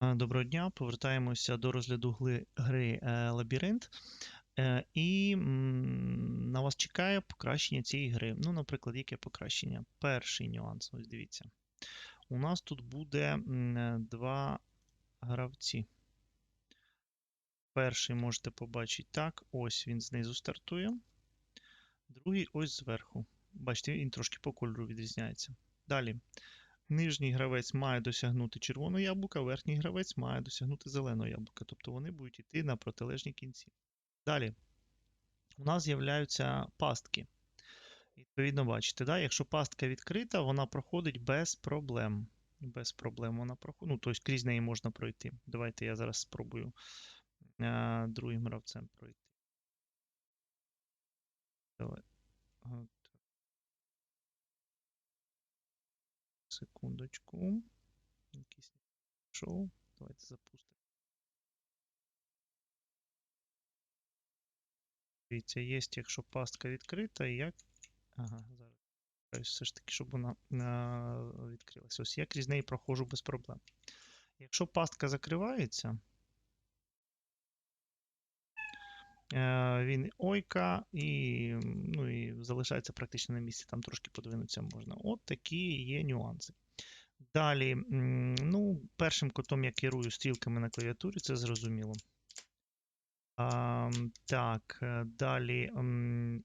Е, Доброго дня, повертаємося до розгляду гри е, Лабіринт. Е, І на вас чекає покращення цієї гри. Ну, наприклад, яке покращення? Перший нюанс, ось дивіться. У нас тут буде два гравці. Перший можете побачити так, ось він знизу стартує. Другий ось зверху. Бачите, він трошки по кольору відрізняється. Далі. Нижній гравець має досягнути червоного яблука, верхній гравець має досягнути зеленого яблука. Тобто вони будуть йти на протилежні кінці. Далі. У нас з'являються пастки. Відповідно, бачите, да? якщо пастка відкрита, вона проходить без проблем. Без проблем вона проходить. Ну, тобто крізь неї можна пройти. Давайте я зараз спробую е, другим гравцем пройти. Давай. Секундочку. Якийсь пішов. Давайте запустимо. Дивіться, є, якщо пастка відкрита, як. Ага, зараз. Все ж таки, щоб вона а, відкрилася. Ось я крізь неї проходжу без проблем. Якщо пастка закривається, він ойка і, ну, і залишається практично на місці, там трошки подвинутися можна. От такі є нюанси. Далі, ну, першим котом я керую стрілками на клавіатурі, це зрозуміло. А, так, е, далі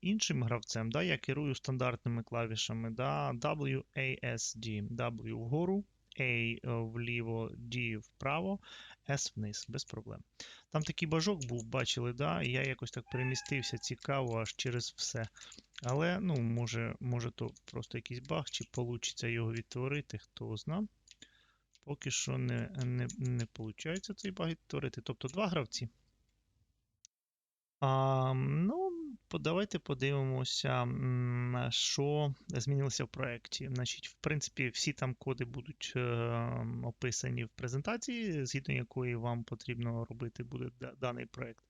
іншим гравцем да, я керую стандартними клавішами да, WASD. W вгору, A е, вліво, D вправо, S вниз, без проблем. Там такий бажок був, бачили, да, я якось так перемістився цікаво аж через все. Але, ну, може, може то просто якийсь баг, чи вийде його відтворити, хто зна. Поки що не, не, не виходить цей баг відтворити. Тобто два гравці. А, ну, давайте подивимося, що змінилося в проєкті. Значить, в принципі, всі там коди будуть е, описані в презентації, згідно якої вам потрібно робити буде даний проєкт.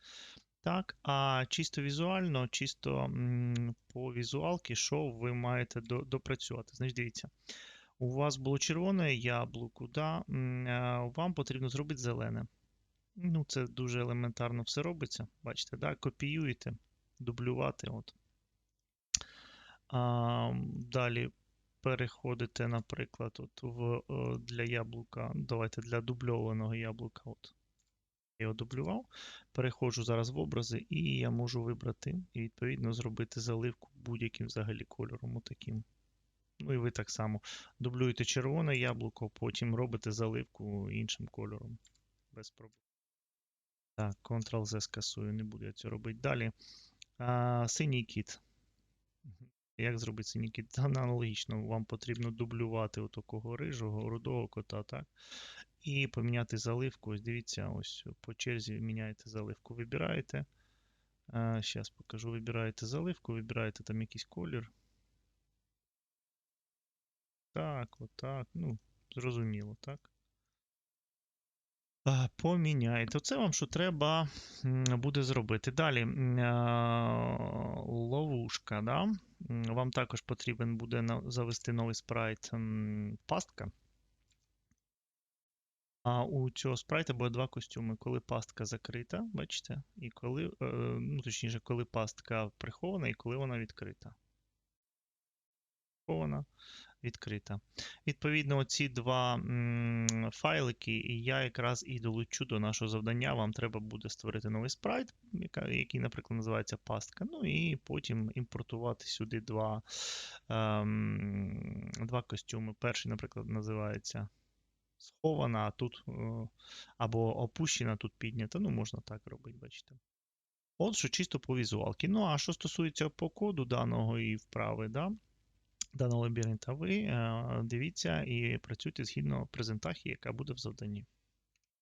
Так, а чисто візуально, чисто по візуалки, що ви маєте допрацювати. Значить, дивіться, у вас було червоне яблуко, да? е, вам потрібно зробити зелене. Ну, це дуже елементарно все робиться. Бачите, да? копіюєте, дублювати. От. А, далі переходите, наприклад, от в, е, для яблука. Давайте для дубльованого яблука. От. Я його дублював. Переходжу зараз в образи, і я можу вибрати і відповідно зробити заливку будь-яким взагалі кольором. Отаким. Ну і ви так само дублюєте червоне яблуко, потім робите заливку іншим кольором. Без проблем. Так, Ctrl-Z скасую, не буду я це робити. Далі. А, синій кіт. Як зробити синій кіт? Аналогічно, вам потрібно дублювати отакого рижого, рудого кота, так? І поміняти заливку. Ось дивіться, ось по черзі міняєте заливку. Вибираєте. Зараз покажу. Вибираєте заливку, вибираєте там якийсь колір. Так, отак. Ну, зрозуміло, так? А, Поміняєте. Оце вам що треба буде зробити. Далі ловушка. Да? Вам також потрібен буде завести новий спрайт пастка. А у цього спрайта буде два костюми. Коли пастка закрита, бачите? І коли, е, ну, точніше, коли пастка прихована і коли вона відкрита. Прихована, відкрита. Відповідно, оці два м, файлики, я якраз і долучу до нашого завдання. Вам треба буде створити новий спрайт, який, наприклад, називається пастка. Ну і потім імпортувати сюди два, ем, два костюми. Перший, наприклад, називається схована, а тут е, або опущена, тут піднята. Ну, можна так робити, бачите. От що чисто по візуалки. Ну, а що стосується по коду даного і вправи, да, даного лабіринта, ви е, дивіться і працюйте згідно презентації, яка буде в завданні.